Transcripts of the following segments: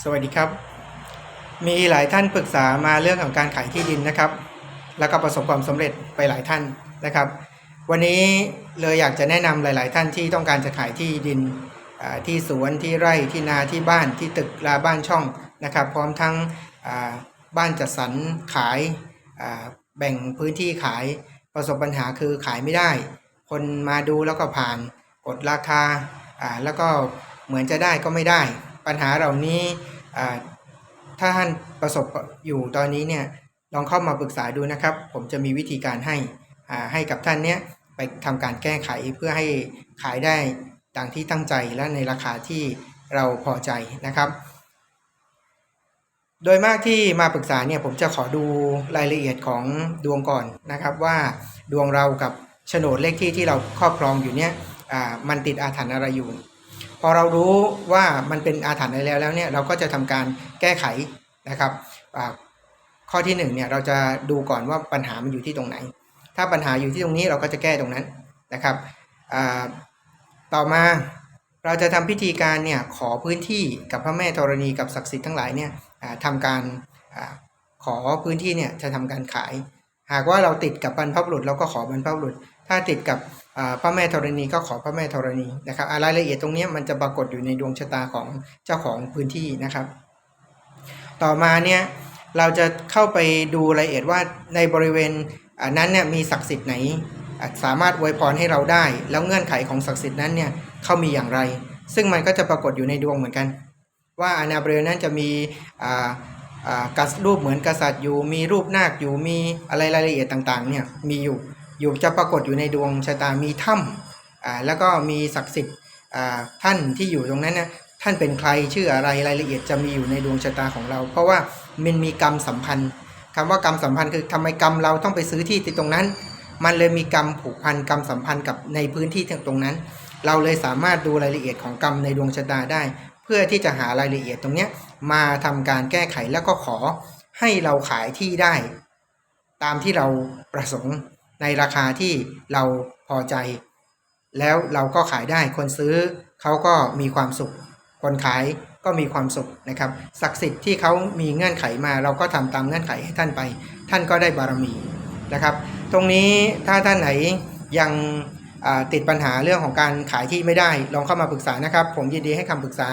สวัสดีครับ มีหลายท่านปรึกษามาเรื่องของการขายที่ดินนะครับ แล้วก็ประสบความสำเร็จไปหลายท่านนะครับ วันนี้เลยอยากจะแนะนำหลาย ๆ ท่านที่ต้องการจะขายที่ดินที่สวนที่ไร่ที่นาที่บ้านที่ตึกลาบ้านช่องนะครับ พร้อมทั้งบ้านจัดสรรขายแบ่งพื้นที่ขายประสบปัญหาคือขายไม่ได้ คนมาดูแล้วก็ผ่านกดราคาแล้วก็เหมือนจะได้ก็ไม่ได้ ปัญหาเหล่านี้ถ้าท่านประสบอยู่ตอนนี้เนี่ยลองเข้ามาปรึกษาดูนะครับ ผมจะมีวิธีการให้ให้กับท่านเนี้ยไปทำการแก้ไขเพื่อให้ขายได้ดังที่ตั้งใจและในราคาที่เราพอใจนะครับ โดยมากที่มาปรึกษาเนี่ยผมจะขอดูรายละเอียดของดวงก่อนนะครับว่าดวงเรากับโฉนดเลขที่ที่เราครอบครองอยู่เนี่ยมันติดอาถรรพ์อะไรอยู่ พอเรารู้ว่ามันเป็นอาถรรพ์อะไรแล้วแล้วเนี่ยเราก็จะทำการแก้ไขนะครับข้อที่หนึ่งเนี่ยเราจะดูก่อนว่าปัญหามันอยู่ที่ตรงไหน ถ้าปัญหาอยู่ที่ตรงนี้เราก็จะแก้ตรงนั้นนะครับต่อมาเราจะทำพิธีการเนี่ยขอพื้นที่กับพระแม่ธรณีกับศักดิ์สิทธิ์ทั้งหลายเนี่ยทำการอขอพื้นที่เนี่ยจะทำการขาย หากว่าเราติดกับบรรพบุรุษเราก็ขอบรรพบุรุษถ้าติดกับอ่าพระแม่ธรณีก็ขอพระแม่ธรณีนะครับอ่ารายละเอียดตรงนี้มันจะปรากฏอยู่ในดวงชะตาของเจ้าของพื้นที่นะครับ ต่อมาเนี่ยเราจะเข้าไปดูรายละเอียดว่าในบริเวณนั้นเนี่ยมีศักดิ์สิทธิ์ไหน สามารถอวยพรให้เราได้ แล้วเงื่อนไขของศักดิ์สิทธิ์นั้นเนี่ยเขามีอย่างไร ซึ่งมันก็จะปรากฏอยู่ในดวงเหมือนกัน ว่าอาณาบริเวณนั้นจะมีกัสรูปเหมือนกษัตริย์อยู่มีรูปนาคอยู่มีอะไรรายละเอียดต่างๆเนี่ยมีอยู่ อยู่จะปรากฏอยู่ในดวงชะตามีถ้ำอ่าแล้วก็มีศักดิ์สิทธิ์อ่าท่านที่อยู่ตรงนั้นนี่ยท่านเป็นใครชื่ออะไรรายละเอียดจะมีอยู่ในดวงชะตาของเรา เพราะว่ามันมีกรรมสัมพันธ์คำว่ากรรมสัมพันธ์คือทำไมกรรมเราต้องไปซื้อที่ตรงนั้น มันเลยมีกรรมผูกพันกรรมสัมพันธ์กับในพื้นที่ตรงนั้น เราเลยสามารถดูรายละเอียดของกรรมในดวงชะตาได้ เพื่อที่จะหารายละเอียดตรงเนี้ยมาทำการแก้ไขแล้วก็ขอให้เราขายที่ได้ ตามที่เราประสงค์ ในราคาที่เราพอใจ แล้วเราก็ขายได้คนซื้อเขาก็มีความสุข คนขายก็มีความสุขนะครับศักดิ์สิทธิ์ที่เขามีเงื่อนไขมาเราก็ทำตามเงื่อนไขให้ท่านไป ท่านก็ได้บารมีนะครับ ตรงนี้ถ้าท่านไหนยังติดปัญหาเรื่องของการขายที่ไม่ได้ ลองเข้ามาปรึกษานะครับ ผมยินดีให้คำปรึกษา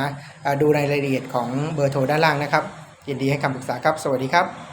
อ่าดูในรายละเอียดของเบอร์โทรด้านล่างนะครับ ยินดีให้คำปรึกษาครับ สวัสดีครับ